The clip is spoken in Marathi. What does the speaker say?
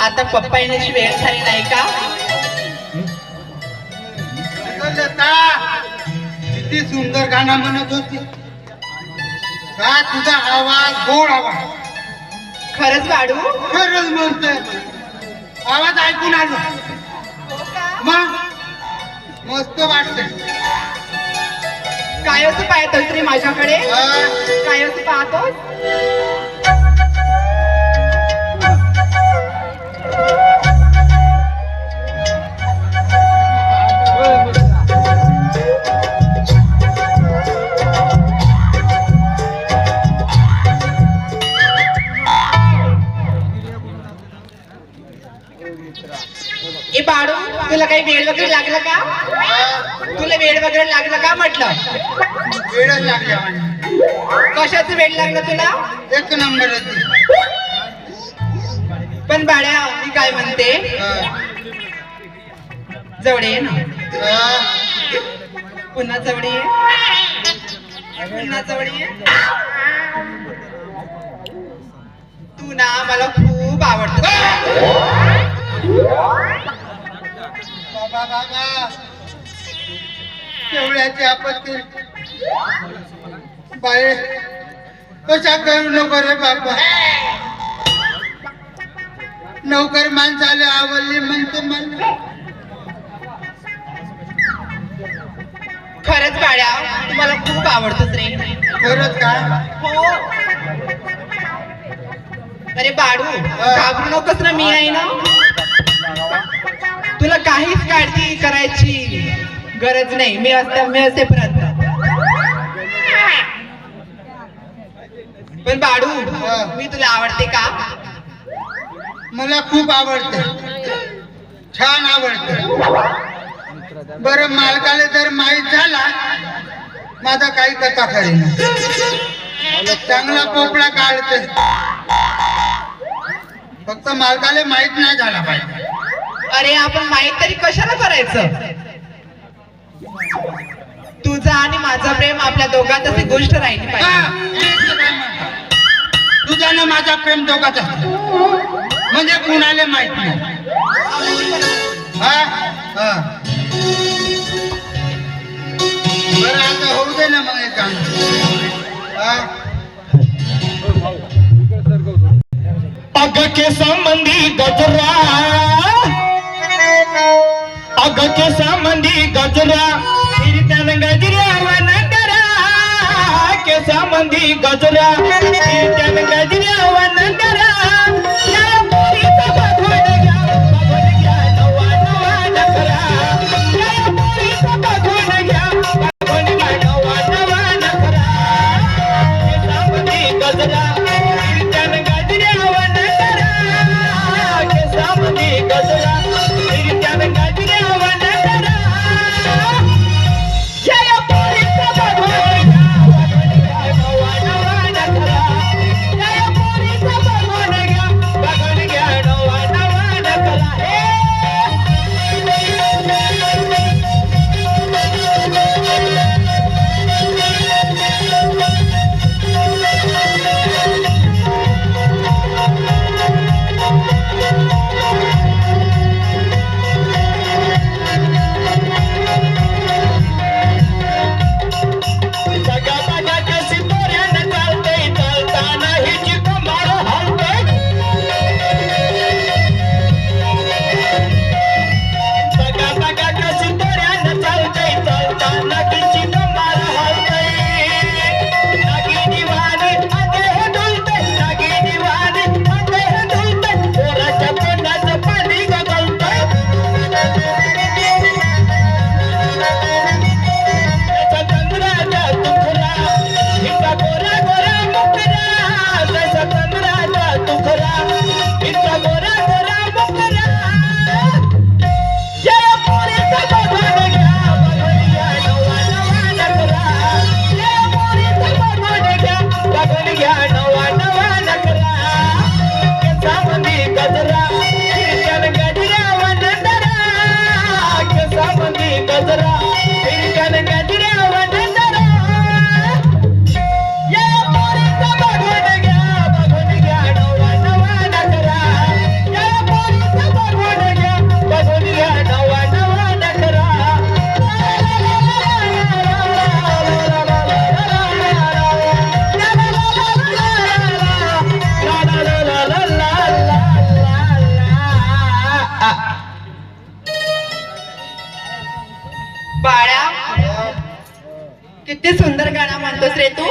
आता पप्पा येण्याची वेळ झाली नाही का? लता किती सुंदर गाणं म्हणत होती. का तुझा आवाज गोड आवाज. खरंच बाडू खरंच म्हणतोय. आवाज ऐकून आलो. मग? मस्त वाटतंय. काय असं पाहतोस रे माझ्याकडे. काय असं पाहतोस? तुला काही वेळ वगैरे लागला का? तुला वेळ वगैरे लागला का म्हटलं? वेळच लागल्या. कशाचं वेळ लागलं तुला? एक नंबर पण बाळ्या मी काय म्हणते? जवळे ये ना. पुन्हा जवळे ये. पुन्हा जवळे ये. तू ना मला खूप आवडत बाबा. तेवढ्याची आपत्ती बाई कशा करू नको रे बाबा? नौकर माणसाला आवडली म्हणते मला खरंच बाळ्या तू मला खूप आवडतोस रे. खरंच का? हो. अरे बाडू घाबरू नकोस ना मी आहे ना. तुला काहीच काळजी करायची गरज नाही. मी असता मी असेपर्यंत पण बाडू मी तुला आवडते का? मला खूप आवडते. छान आवडते. बरं मालकाला जर माहीत झाला माझा काही कथा खरी नाही चांगला पोपळा काढते फक्त मालकाला माहीत नाही झाला पाहिजे. अरे आपण माहीत तरी कशाला करायचं? तुझा आणि माझा प्रेम आपल्या दोघात अशी गोष्ट राहिली पाहिजे. म्हणतो. तुझ्यानं माझा प्रेम दोघात असतो. म्हणजे कुणाला माहीत नाही. हा? हा. बरं आता होऊ दे ना मग एक काम. हा? अग के संबंधी गजरा अग संबंधी गजरा. फिरत्यान गजऱ्यावन करा के संबंधी गजरा. फिरत्यान गजऱ्यावन लागतोस रे तू